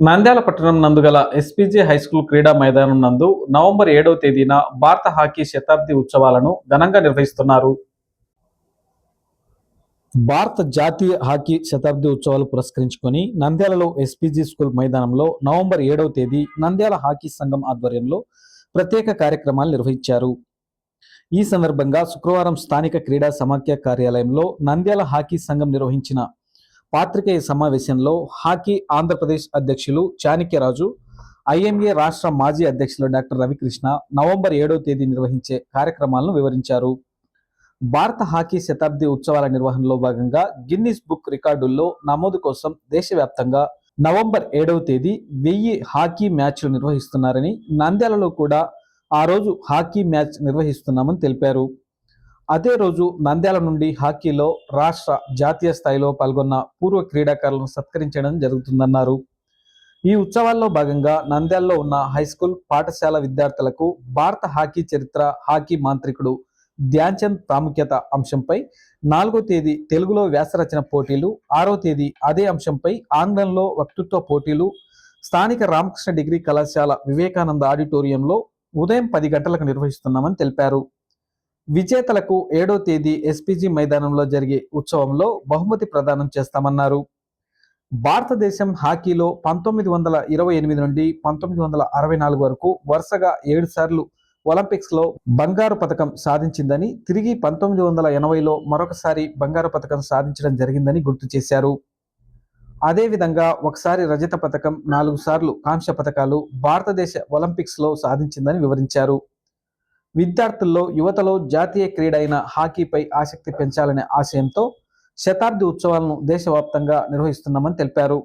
నంద్యాల పట్టణం నందు గల ఎస్పీజే హైస్కూల్ క్రీడా మైదానం నందు నవంబర్ ఏడవ తేదీన భారత హాకీ శతాబ్ది ఉత్సవాలను ఘనంగా నిర్వహిస్తున్నారు. భారత జాతీయ హాకీ శతాబ్ది ఉత్సవాలు పురస్కరించుకొని నంద్యాలలో ఎస్పీజీ స్కూల్ మైదానంలో నవంబర్ ఏడవ తేదీ నంద్యాల హాకీ సంఘం ఆధ్వర్యంలో ప్రత్యేక కార్యక్రమాలు నిర్వహించారు. ఈ సందర్భంగా శుక్రవారం స్థానిక క్రీడా సమాఖ్య కార్యాలయంలో నంద్యాల హాకీ సంఘం నిర్వహించిన పాత్రికేయ సమావేశంలో హాకీ ఆంధ్రప్రదేశ్ అధ్యక్షులు చాణక్యరాజు ఐఎంఏ రాష్ట్ర మాజీ అధ్యక్షులు డాక్టర్ రవికృష్ణ నవంబర్ ఏడవ తేదీ నిర్వహించే కార్యక్రమాలను వివరించారు. భారత హాకీ శతాబ్ది ఉత్సవాల నిర్వహణలో భాగంగా గిన్నిస్ బుక్ రికార్డుల్లో నమోదు కోసం దేశవ్యాప్తంగా నవంబర్ ఏడవ తేదీ వెయ్యి హాకీ మ్యాచ్లు నిర్వహిస్తున్నారని నంద్యాలలో కూడా ఆ రోజు హాకీ మ్యాచ్ నిర్వహిస్తున్నామని తెలిపారు. అదే రోజు నంద్యాల నుండి హాకీలో రాష్ట్ర జాతీయ స్థాయిలో పాల్గొన్న పూర్వ క్రీడాకారులను సత్కరించడం జరుగుతుందన్నారు. ఈ ఉత్సవాల్లో భాగంగా నంద్యాలలో ఉన్న హై స్కూల్ పాఠశాల విద్యార్థులకు భారత హాకీ చరిత్ర హాకీ మాంత్రికుడు ధ్యాన్చంద్ ప్రాముఖ్యత అంశంపై నాలుగో తేదీ తెలుగులో వ్యాసరచన పోటీలు ఆరో తేదీ అదే అంశంపై ఆంగ్లంలో వక్తృత్వ పోటీలు స్థానిక రామకృష్ణ డిగ్రీ కళాశాల వివేకానంద ఆడిటోరియంలో ఉదయం పది గంటలకు నిర్వహిస్తున్నామని తెలిపారు. విజేతలకు ఏడో తేదీ ఎస్పీజీ మైదానంలో జరిగే ఉత్సవంలో బహుమతి ప్రదానం చేస్తామన్నారు. భారతదేశం హాకీలో పంతొమ్మిది వందల ఇరవై ఎనిమిది నుండి పంతొమ్మిది వందల అరవై నాలుగు వరకు వరుసగా ఏడు సార్లు ఒలింపిక్స్లో బంగారు పథకం సాధించిందని తిరిగి పంతొమ్మిది వందల ఎనభైలో మరొకసారి బంగారు పథకం సాధించడం జరిగిందని గుర్తు చేశారు. అదేవిధంగా ఒకసారి రజత పథకం నాలుగు సార్లు కాంస్య పథకాలు భారతదేశ ఒలింపిక్స్లో సాధించిందని వివరించారు. విద్యార్థుల్లో యువతలో జాతీయ క్రీడ అయిన హాకీపై ఆసక్తి పెంచాలనే ఆశయంతో శతాబ్ది ఉత్సవాలను దేశవ్యాప్తంగా నిర్వహిస్తున్నామని తెలిపారు.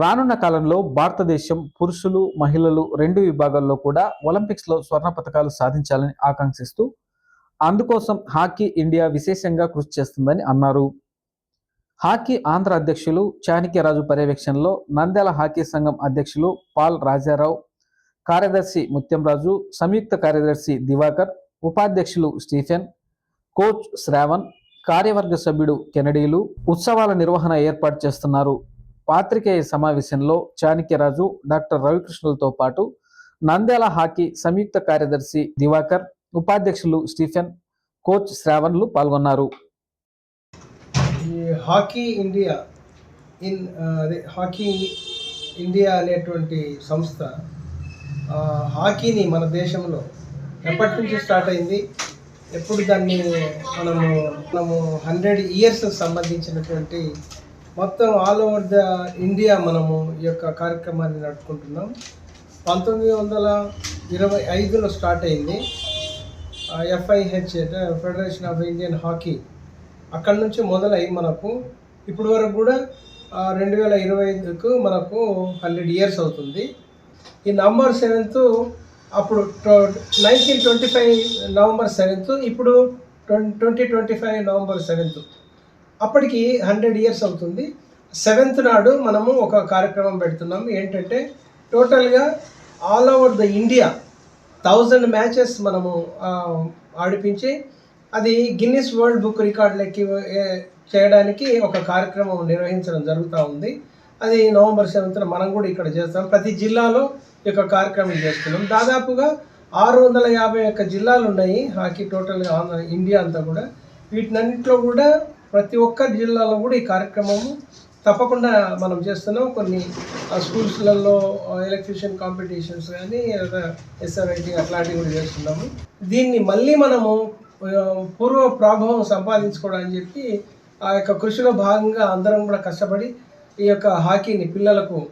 రానున్న కాలంలో భారతదేశం పురుషులు మహిళలు రెండు విభాగాల్లో కూడా ఒలింపిక్స్లో స్వర్ణ పథకాలు సాధించాలని ఆకాంక్షిస్తూ అందుకోసం హాకీ ఇండియా విశేషంగా కృషి చేస్తుందని అన్నారు. హాకీ ఆంధ్ర అధ్యక్షులు చాణక్యరాజు పర్యవేక్షణలో నంద్యాల హాకీ సంఘం అధ్యక్షులు పాల్ రాజారావు కార్యదర్శి ముత్యంరాజు సంయుక్త కార్యదర్శి దివాకర్ ఉపాధ్యక్షులు స్టీఫెన్ కోచ్ శ్రావణ్ కార్యవర్గ సభ్యుడు కెనడీలు ఉత్సవాల నిర్వహణ ఏర్పాటు చేస్తున్నారు. పాత్రికేయ సమావేశంలో చాణక్యరాజు డాక్టర్ రవికృష్ణులతో పాటు నంద్యాల హాకీ సంయుక్త కార్యదర్శి దివాకర్ ఉపాధ్యక్షులు స్టీఫెన్ కోచ్ శ్రావణ్లు పాల్గొన్నారు. హాకీ ఇండియా ఇన్ అదే హాకీ ఇండియా అనేటువంటి సంస్థ హాకీని మన దేశంలో ఎప్పటి నుంచి స్టార్ట్ అయింది? ఎప్పుడు దాన్ని మనము మనము హండ్రెడ్ ఇయర్స్ సంబంధించినటువంటి మొత్తం ఆల్ ఓవర్ ద ఇండియా మనము ఈ యొక్క కార్యక్రమాన్ని నడుపుకుంటున్నాం. పంతొమ్మిది వందల ఇరవై ఐదులో స్టార్ట్ అయింది. FIH federation of Indian hockey అక్కడ నుంచి మొదలై మనకు ఇప్పటి వరకు కూడా రెండు వేల ఇరవై ఐదుకు మనకు హండ్రెడ్ ఇయర్స్ అవుతుంది. ఈ నవంబర్ సెవెంత్ అప్పుడు nineteen twenty five November seventh ఇప్పుడు twenty twenty five November seventh అప్పటికి హండ్రెడ్ ఇయర్స్ అవుతుంది. సెవెంత్ నాడు మనము ఒక కార్యక్రమం పెడుతున్నాం ఏంటంటే టోటల్గా all over the India thousand matches మనము ఆడిపించి అది గిన్నిస్ వరల్డ్ బుక్ రికార్డులకి చేయడానికి ఒక కార్యక్రమం నిర్వహించడం జరుగుతూ ఉంది. అది నవంబర్ సెవెంత్న మనం కూడా ఇక్కడ చేస్తాం. ప్రతి జిల్లాలో ఈ యొక్క కార్యక్రమం చేస్తున్నాం. దాదాపుగా ఆరు వందల యాభై ఒక్క జిల్లాలు ఉన్నాయి. హాకీ టోటల్గా ఆంధ్ర ఇండియా అంతా కూడా. వీటినన్నింటిలో కూడా ప్రతి ఒక్క జిల్లాలో కూడా ఈ కార్యక్రమము తప్పకుండా మనం చేస్తున్నాం. కొన్ని స్కూల్స్లలో ఎలక్ట్రీషియన్ కాంపిటీషన్స్ కానీ ఎస్ఆర్ఐటి అట్లాంటివి కూడా చేస్తున్నాము. దీన్ని మళ్ళీ మనము పూర్వ పూర్వ ప్రాభవం అని చెప్పి ఆ యొక్క కృషిలో భాగంగా అందరం కూడా కష్టపడి ఈ యొక్క హాకీని పిల్లలకు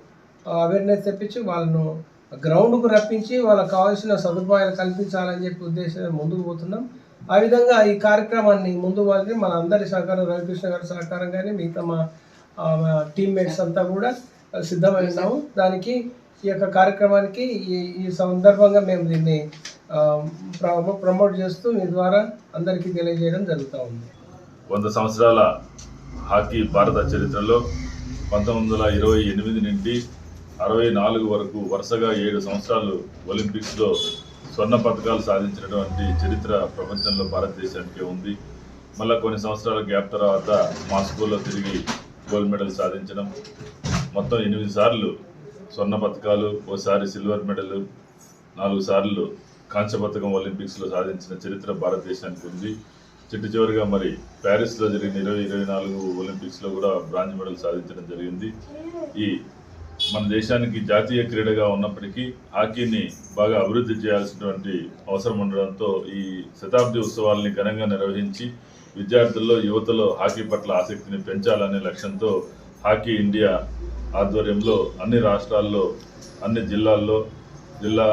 అవేర్నెస్ తెప్పించి వాళ్ళను గ్రౌండ్కు రప్పించి వాళ్ళకు కావాల్సిన సదుపాయాలు కల్పించాలని చెప్పి ఉద్దేశం ముందుకు పోతున్నాం. ఆ విధంగా ఈ కార్యక్రమాన్ని ముందు వాళ్ళని మన అందరి సహకారం రవికృష్ణ గారి సహకారం కానీ మిగతా మా టీమ్మేట్స్ అంతా కూడా సిద్ధమై ఉన్నాము. దానికి ఈ యొక్క కార్యక్రమానికి ఈ ఈ సందర్భంగా మేము దీన్ని ప్రమో- ప్రమోట్ చేస్తూ మీ ద్వారా అందరికీ తెలియజేయడం జరుగుతూ ఉంది. వంద సంవత్సరాల హాకీ భారత చరిత్రలో పంతొమ్మిది వందల ఇరవై ఎనిమిది నుండి అరవై నాలుగు వరకు వరుసగా ఏడు సంవత్సరాలు ఒలింపిక్స్లో స్వర్ణ పథకాలు సాధించినటువంటి చరిత్ర ప్రపంచంలో భారతదేశానికే ఉంది. మళ్ళీ కొన్ని సంవత్సరాల గ్యాప్ తర్వాత మాస్కోలో తిరిగి గోల్డ్ మెడల్ సాధించడం. మొత్తం ఎనిమిది సార్లు స్వర్ణ పథకాలు ఓసారి సిల్వర్ మెడల్ నాలుగు సార్లు కాంస్య పథకం ఒలింపిక్స్లో సాధించిన చరిత్ర భారతదేశానికి ఉంది. చిట్టు చివరిగా మరి ప్యారిస్లో జరిగిన ఇరవై ఇరవై నాలుగు ఒలింపిక్స్లో కూడా బ్రాంజ్ మెడల్ సాధించడం జరిగింది. ఈ మన దేశానికి జాతీయ క్రీడగా ఉన్నప్పటికీ హాకీని బాగా అభివృద్ధి చేయాల్సినటువంటి అవసరం ఉండడంతో ఈ శతాబ్ది ఉత్సవాల్ని ఘనంగా నిర్వహించి విద్యార్థుల్లో యువతలో హాకీ పట్ల ఆసక్తిని పెంచాలనే లక్ష్యంతో హాకీ ఇండియా ఆధ్వర్యంలో అన్ని రాష్ట్రాల్లో అన్ని జిల్లాల్లో జిల్లా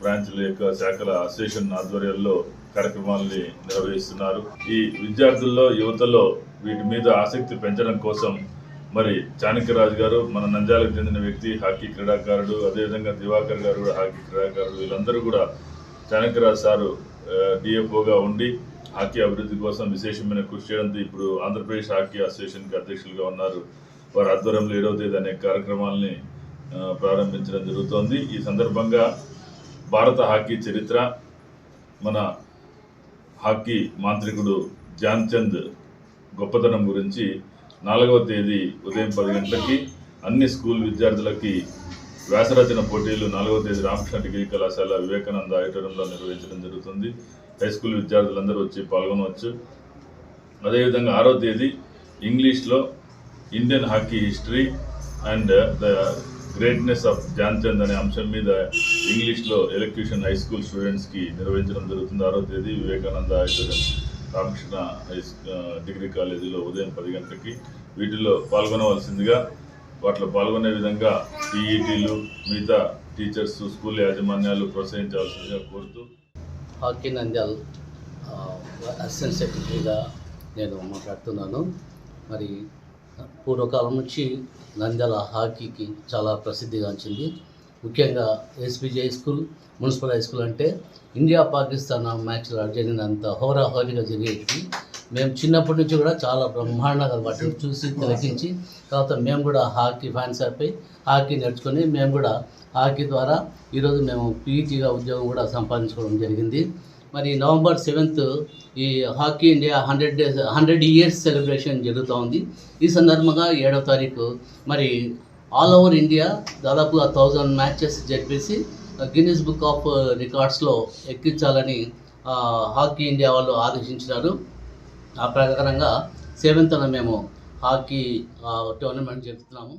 బ్రాంచ్ల యొక్క శాఖల అసోసియేషన్ ఆధ్వర్యంలో కార్యక్రమాల్ని నిర్వహిస్తున్నారు. ఈ విద్యార్థుల్లో యువతలో వీటి మీద ఆసక్తి పెంచడం కోసం మరి చాణక్యరాజు గారు మన నంద్యాలకు చెందిన వ్యక్తి హాకీ క్రీడాకారుడు అదేవిధంగా దివాకర్ గారు కూడా హాకీ క్రీడాకారుడు. వీళ్ళందరూ కూడా చాణక్యరాజు సారు డిఎఫ్ఓగా ఉండి హాకీ అభివృద్ధి కోసం విశేషమైన కృషి చేయడంతో ఇప్పుడు ఆంధ్రప్రదేశ్ హాకీ అసోసియేషన్కి అధ్యక్షులుగా ఉన్నారు. వారి ఆధ్వర్యంలో ఇరవై తేదీ అనేక కార్యక్రమాలని ప్రారంభించడం జరుగుతోంది. ఈ సందర్భంగా భారత హాకీ చరిత్ర మన హాకీ మాంత్రికుడు ధ్యాన్ చంద్ గొప్పతనం గురించి నాలుగవ తేదీ ఉదయం పది గంటలకి అన్ని స్కూల్ విద్యార్థులకి వ్యాసరచన పోటీలు నాలుగవ తేదీ రామకృష్ణ డిగ్రీ కళాశాల వివేకానంద ఆడిటోరియంలో నిర్వహించడం జరుగుతుంది. హై స్కూల్ విద్యార్థులందరూ వచ్చి పాల్గొనవచ్చు. అదేవిధంగా ఆరో తేదీ ఇంగ్లీష్లో Indian hockey history and the greatness of Dhyan Chand అనే అంశం మీద ఇంగ్లీష్లో ఎలక్యూషన్ హై స్కూల్ స్టూడెంట్స్కి నిర్వహించడం జరుగుతుంది. ఆరో తేదీ వివేకానంద రామకృష్ణ హై డిగ్రీ కాలేజీలో ఉదయం పది గంటలకి వీటిలో పాల్గొనవలసిందిగా వాటిలో పాల్గొనే విధంగా పీఈటీలు మిగతా టీచర్స్ స్కూల్ యాజమాన్యాలు ప్రోత్సహించవలసిందిగా కోరుతూ హాకీ నంద్యాల్ అసిస్టెంట్ సెక్రటరీగా నేను మాట్లాడుతున్నాను. మరి పూర్వకాలం నుంచి నంద్యాల హాకీకి చాలా ప్రసిద్ధిగాంచింది ముఖ్యంగా SPJ school municipal high school అంటే ఇండియా పాకిస్తాన్ మ్యాచ్లు జరిగినంత హోరాహోరీగా జరిగేటివి మేము చిన్నప్పటి నుంచి కూడా చాలా బ్రహ్మాండంగా వాటిని చూసి తిలకించి తర్వాత మేము కూడా హాకీ ఫ్యాన్స్ అయిపోయి హాకీ నేర్చుకొని మేము కూడా హాకీ ద్వారా ఈరోజు మేము పీజీగా ఉద్యోగం కూడా సంపాదించుకోవడం జరిగింది. మరి నవంబర్ సెవెంత్ ఈ hockey India hundred days hundred years celebration జరుగుతూ ఉంది. ఈ సందర్భంగా ఏడవ తారీఖు మరి ఆల్ ఓవర్ ఇండియా దాదాపుగా థౌజండ్ మ్యాచెస్ జరిపేసి గిన్నిస్ బుక్ ఆఫ్ రికార్డ్స్లో ఎక్కించాలని హాకీ ఇండియా వాళ్ళు ఆదేశించినారు. ఆ ప్రకారంగా సెవెంత్న మేము హాకీ టోర్నమెంట్ జరుపుతున్నాము.